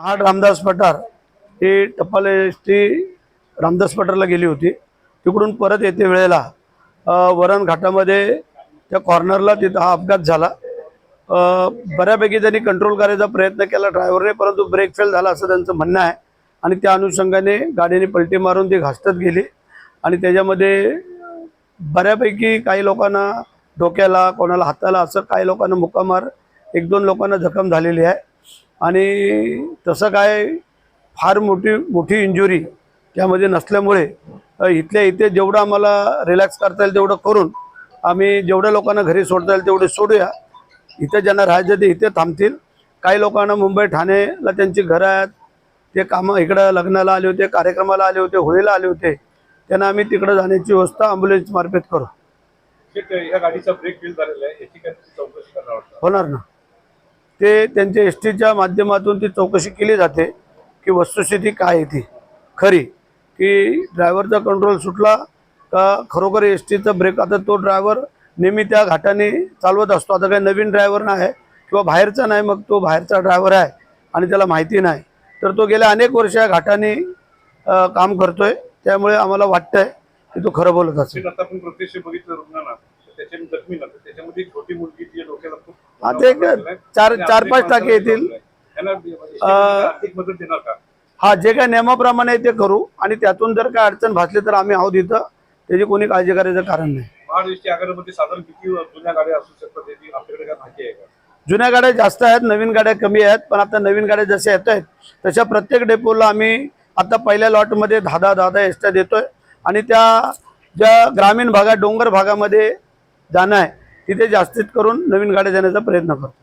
आठ रामदास पठार ही टपाल एस टी रामदास पठारला गेली होती. तिकडून परत येते वेळेला वरण घाटामध्ये त्या कॉर्नरला तिथं हा अपघात झाला. बऱ्यापैकी त्यांनी कंट्रोल करायचा प्रयत्न केला ड्रायव्हरने परंतु ब्रेक फेल झाला असं त्यांचं म्हणणं आहे. आणि त्या अनुषंगाने गाडीने पलटी मारून ती घासतत गेली. आणि त्याच्यामध्ये बऱ्यापैकी काही लोकांना डोक्याला कोणाला हाताला असं काही लोकांना मुक्कामार एक दोन लोकांना जखम झालेली आहे. आणि तसं काय फार मोठी मोठी इंजुरी त्यामध्ये नसल्यामुळे इथल्या इथे जेवढं आम्हाला रिलॅक्स करता येईल तेवढं करून आम्ही जेवढ्या लोकांना घरी सोडता येईल तेवढे सोडूया. इथे ज्यांना राहायचं ते इथे थांबतील. काही लोकांना मुंबई ठाणेला त्यांची घरं आहेत ते कामं इकडं लग्नाला आले होते कार्यक्रमाला आले होते होळीला आले होते. त्यांना आम्ही तिकडं जाण्याची व्यवस्था ॲम्ब्युलन्स मार्फत करू. गाडीचा ब्रेक फेल झालेला आहे. याची चौकशी करणार होणार ना. ते त्यांच्या एस टीच्या माध्यमातून ती चौकशी केली जाते की वस्तुस्थिती काय आहे ती. खरी की ड्रायव्हरचा कंट्रोल सुटला का खरोखर एस टीचा ब्रेक आता तो ड्रायव्हर नेहमी त्या घाटाने चालवत असतो. आता काही नवीन ड्रायव्हर नाही आहे किंवा बाहेरचा नाही मग तो बाहेरचा ड्रायव्हर आहे आणि त्याला माहिती नाही. तर तो गेल्या अनेक वर्ष या घाटाने काम करतोय. त्यामुळे आम्हाला वाटतंय की तो खरं बोलत असेल. आता आपण प्रत्यक्ष बघितलं रुग्णाला त्याच्या जखमी त्याच्यामध्ये छोटी मुलगी ती डोक्याला खूप हा, ते एक चार आणि चार पाच टाके येतील. का? हा जे काय नियमाप्रमाणे ते करू आणि त्यातून जर काय अडचण भासली तर आम्ही आहोत इथं. त्याची कोणी काळजी करायचं कारण नाही. जुन्या गाड्या जास्त आहेत नवीन गाड्या कमी आहेत पण आता नवीन गाड्या जशा येत आहेत तशा प्रत्येक डेपोला आम्ही आता पहिल्या लॉटमध्ये दहा दहा दहा दहा एसट्या देतोय. आणि त्या ज्या ग्रामीण भागात डोंगर भागामध्ये जाणं आहे तिथे जास्तीत करून नवीन गाड्या देण्याचा प्रयत्न करतो.